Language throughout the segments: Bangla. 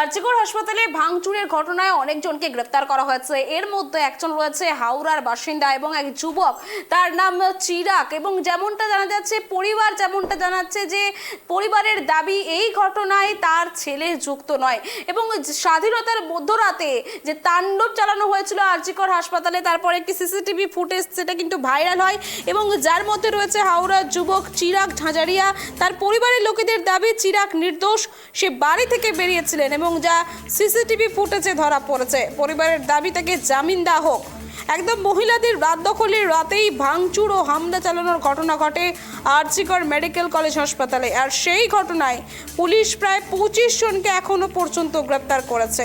আর্জিকর হাসপাতালে ভাঙচুরের ঘটনায় অনেকজনকে গ্রেপ্তার করা হয়েছে। এর মধ্যে একজন রয়েছে হাওড়ার বাসিন্দা এবং এক যুবক। তার নাম চিরাক এবং যেমনটা জানা যাচ্ছে, পরিবার যেমনটা জানাচ্ছে যে পরিবারের দাবি এই ঘটনায় তার ছেলে যুক্ত নয় এবং স্বাধীনতার মধ্যরাতে যে তাণ্ডব চালানো হয়েছিল আর্জিকর হাসপাতালে, তারপর একটি সিসিটিভি ফুটেজ সেটা কিন্তু ভাইরাল হয় এবং যার মধ্যে রয়েছে হাওড়ার যুবক চিরাক ঝাঁঝারিয়া। তার পরিবারের লোকেদের দাবি, চিরাক নির্দোষ, সে বাড়ি থেকে বেরিয়েছিলেন এবং যা সিসিটিভি ফুটেজে ধরা পড়েছে। পরিবারের দাবি তাকে জামিন দেওয়া হোক। একদম মহিলাদের রাত দখলের রাতেই ভাঙচুর ও হামলা চালানোর ঘটনা ঘটে আরজিকর মেডিকেল কলেজ হাসপাতালে। আর সেই ঘটনায় পুলিশ প্রায় পঁচিশ জনকে এখনও পর্যন্ত গ্রেপ্তার করেছে।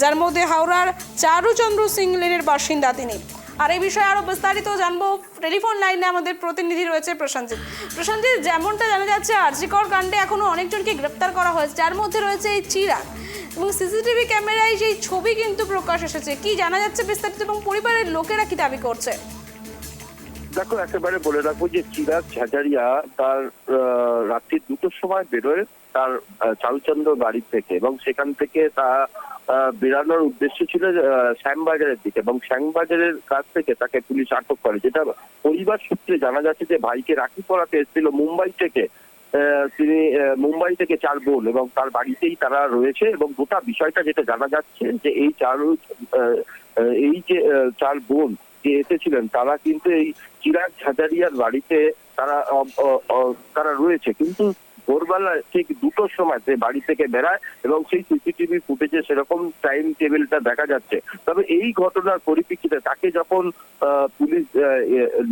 যার মধ্যে হাওড়ার চারুচন্দ্র সিং লেনের বাসিন্দা তিনি। আর এই বিষয়ে আরও বিস্তারিত জানব। টেলিফোন লাইনে আমাদের প্রতিনিধি রয়েছে প্রশান্তজিৎ প্রশান্তজিৎ যেমনটা জানা যাচ্ছে, আরজিকর কাণ্ডে এখনও অনেকজনকে গ্রেপ্তার করা হয়েছে। যার মধ্যে রয়েছে এই চিরাগ। এবং সিসিটিভি ক্যামেরায় সেই ছবি কিন্তু প্রকাশ এসেছে কি জানা যাচ্ছে বিস্তারিত এবং পরিবারের লোকেরা কি দাবি করছে? দেখো একেবারে বলে রাখব যে চিরাগ ঝাঝারিয়া তার রাত্রি দুটোর সময় বেরোয় তার আহ, চারুচন্দ্র বাড়ি থেকে এবং সেখান থেকে তা বেরানোর উদ্দেশ্য ছিল শ্যামবাজারের দিকে এবং শ্যামবাজারের কাছ থেকে তাকে পুলিশ আটক করে। যেটা পরিবার সূত্রে জানা যাচ্ছে যে ভাইকে রাখি পড়াতে এসেছিল মুম্বাই থেকে। তিনি মুম্বাই থেকে চার বোন এবং তার বাড়িতেই তারা রয়েছে এবং গোটা বিষয়টা যেটা জানা যাচ্ছে যে এই চারু এই যে চার বোন যে এসেছিলেন, তারা কিন্তু এই চিরাগ ঝাঁঝারিয়ার বাড়িতে তারা তারা রয়েছে। কিন্তু ভোরবেলা ঠিক দুটোর সময় সে বাড়ি থেকে বেড়ায় এবং সেই সিসিটিভি ফুটেজে সেরকম টাইম টেবিলটা দেখা যাচ্ছে। তবে এই ঘটনার পরিপ্রেক্ষিতে তাকে যখন পুলিশ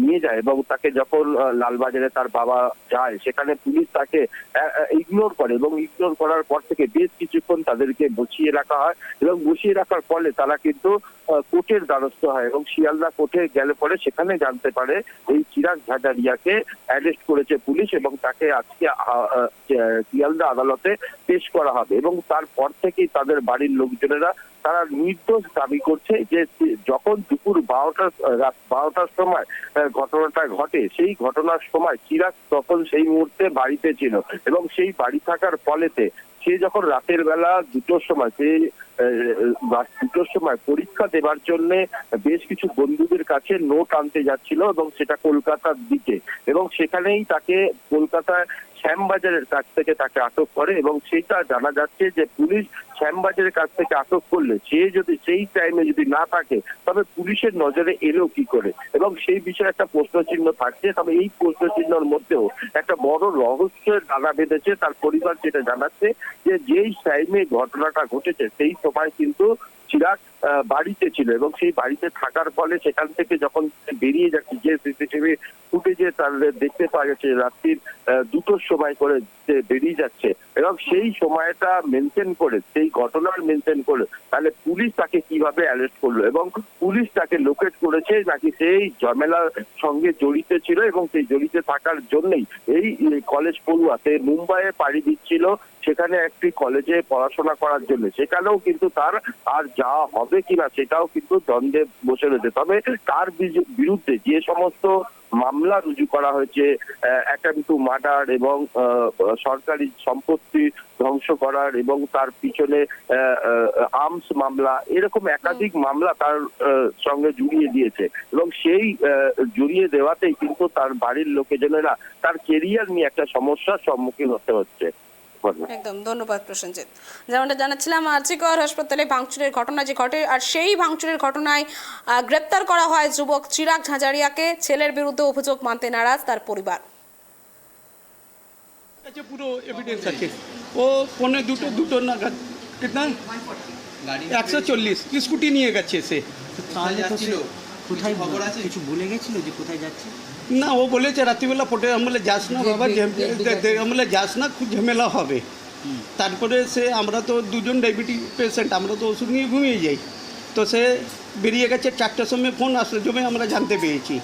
নিয়ে যায় এবং তাকে যখন লালবাজারে তার বাবা যায়, সেখানে পুলিশ তাকে ইগনোর করে এবং ইগনোর করার পর থেকে বেশ কিছুক্ষণ তাদেরকে বসিয়ে রাখা হয় এবং বসিয়ে রাখার ফলে তারা কিন্তু কোর্টের দ্বারস্থ হয় এবং শিয়ালদা কোর্টে গেলে পরে সেখানে জানতে পারে এই চিরাগ ঝাঁঝারিয়াকে অ্যারেস্ট করেছে পুলিশ এবং তাকে আজকে শিয়ালদা আদালতে পেশ করা হবে এবং তারপর থেকেই তাদের বাড়ির লোকজনেরা তারা নির্দোষ দাবি করছে যে যখন দুপুর বারোটার রাত বারোটার সময় ঘটনাটা ঘটে, সেই ঘটনার সময় চিরাগ তখন সেই মুহূর্তে বাড়িতে ছিল এবং সেই বাড়ি থাকার ফলেতে সে যখন রাতের বেলা দুটোর সময়, সে দুটোর সময় পরীক্ষা দেবার জন্য বেশ কিছু বন্ধুদের কাছে নোট আনতে যাচ্ছিল এবং সেটা কলকাতার দিকে এবং সেখানেই তাকে কলকাতায় শ্যামবাজারের কাছ থেকে তাকে আটক করে এবং সেটা জানা যাচ্ছে যে পুলিশ শ্যামবাজারের কাছ থেকে আটক করলে সে যদি সেই টাইমে যদি না থাকে, তবে পুলিশের নজরে এলো কি করে? এবং সেই বিষয়ে একটা প্রশ্ন চিহ্ন থাকছে, তবে এই প্রশ্ন চিহ্নের মধ্যেও একটা বড় রহস্যের দানা বেঁধেছে তার পরিবার যেটা জানাচ্ছে যে যেই টাইমে ঘটনাটা ঘটেছে, সেই সময় কিন্তু চিরাগ বাড়িতে ছিল এবং সেই বাড়িতে থাকার ফলে সেখান থেকে যখন বেরিয়ে যাচ্ছে, যে সিসিটিভি ফুটেজে তার দেখতে পাওয়া গেছে রাত্রির দুটোর সময় করে বেরিয়ে যাচ্ছে এবং সেই সময়টা মেনটেন করে, সেই ঘটনার মেনটেন করে তাহলে পুলিশ তাকে কীভাবে অ্যারেস্ট করল? এবং পুলিশ তাকে লোকেট করেছে নাকি সেই ঝামেলার সঙ্গে জড়িত ছিল এবং সেই জড়িত থাকার জন্যই এই কলেজ পড়ুয়া, সে মুম্বাইয়ে পাড়ি দিচ্ছিল সেখানে একটি কলেজে পড়াশোনা করার জন্য। সেখানেও কিন্তু তার আর যাওয়া হবে কিনা সেটাও কিন্তু দ্বন্দ্বে বসে রয়েছে। তবে তার বিরুদ্ধে যে সমস্ত মামলা রুজু করা হয়েছে অ্যাটেম্প টু মার্ডার এবং সরকারি সম্পত্তি ধ্বংস করার এবং তার পিছনে আর্মস মামলা এরকম একাধিক মামলা তার সঙ্গে জুড়িয়ে দিয়েছে এবং সেই জুড়িয়ে দেওয়াতেই কিন্তু তার বাড়ির লোকেজনেরা তার কেরিয়ার নিয়ে একটা সমস্যার সম্মুখীন হতে হচ্ছে। একদম ধন্যবাদ প্রসেনজিৎ। যেমনটা জানাচ্ছিলাম আর্জিকর হাসপাতালে ভাঙচুরের ঘটনা যে ঘটে আর সেই ভাঙচুরের ঘটনায় গ্রেপ্তার করা হয় যুবক চিরাগ ঝাঁঝারিয়াকে। ছেলের বিরুদ্ধে অভিযোগ মানতে নারাজ তার পরিবার। কাছে পুরো এভিডেন্স আছে ও পনেরো দুটো দুটো নাগাদ কিতনা? একশো চল্লিশ স্কুটি নিয়ে গেছে সে? কোথায় খবর আছে? কিছু ভুলে গেছিল যে কোথায় যাচ্ছে? না ও বলেছে রাত্রিবেলা পটে আমলে যাস না বাবা আমলে যাস না খুব ঝামেলা হবে। তারপরে সে আমরা তো দুজন ডায়াবেটিস পেশেন্ট আমরা তো ওষুধ নিয়ে ঘুমিয়ে যাই। তো সে বেরিয়ে গেছে চারটার সময় ফোন আসলো জমে আমরা জানতে পেরেছি।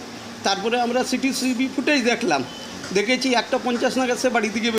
তারপরে আমরা সিটি সিবি ফুটেজ দেখলাম। দেখেছি একটা পঞ্চাশ নাগাদ সে বাড়ি থেকে